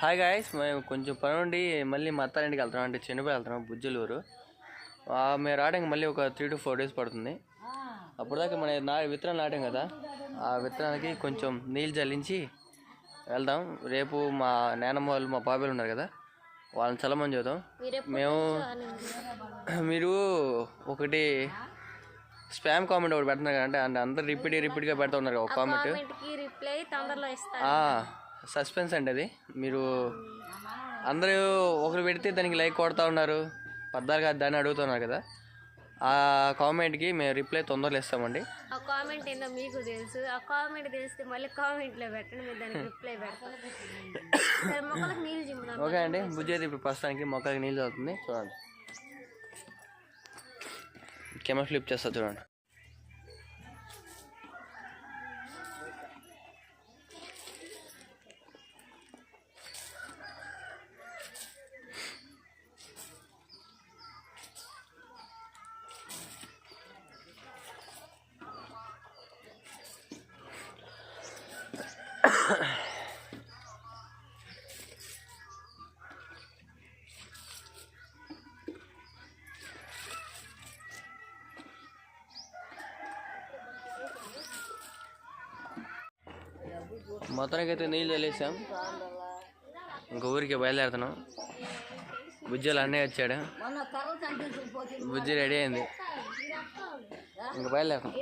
Hi guys మేము కొంచెం పని ఉండి మళ్ళీ మా అత్తారింటికి వెళ్తున్నాం అంటే చెన్నపై వెళ్తున్నాం బుజ్జలూరు. మేము రావడానికి మళ్ళీ ఒక త్రీ టు ఫోర్ డేస్ పడుతుంది. అప్పుడు దాకా మన నా విత్తనాలు నాటాం కదా ఆ విత్తనాలకి కొంచెం నీళ్ళు జల్లించి వెళ్దాం. రేపు మా నానమ్మ వాళ్ళు మా బాబాయ్లు ఉన్నారు కదా వాళ్ళని చల్లమని చూద్దాం మేము మీరు ఒకటి స్పామ్ కామెంట్ ఒకటి పెడుతున్నారు కదా అంటే అందరు రిపీట్ రిపీట్గా పెడతా ఉన్నారు కదా ఒక కామెంట్ సస్పెన్స్ అండి అది. మీరు అందరూ ఒకరు పెడితే దానికి లైక్ కొడతా ఉన్నారు. పద్దాలు కాదు దాన్ని అడుగుతున్నారు కదా. ఆ కామెంట్కి మేము రిప్లై తొందరలో ఇస్తామండి. ఆ కామెంట్ ఏందో మీకు తెలుసు. ఆ కామెంట్ తెలిస్తే మళ్ళీ కామెంట్లో పెట్టండి మీరు దానికి రిప్లై పెడతాం. సరే మొక్కలకు నీళ్ళు చిమ్ముదాం. ఓకే అండి బుజ్జి అయితే ఇప్పుడు ప్రస్తుతానికి మొక్కకి నీళ్ళు అవుతుంది చూడండి. కెమెరా ఫ్లిప్ చేస్తా చూడండి. మొత్తానికి అయితే నీళ్ళు చల్లేసాం ఇంక ఊరికి బయలుదేరుతున్నాం. బుజ్జలు అన్నయ్య వచ్చాడు. బుజ్జి రెడీ అయింది. ఇంక బయలుదేరుతాం.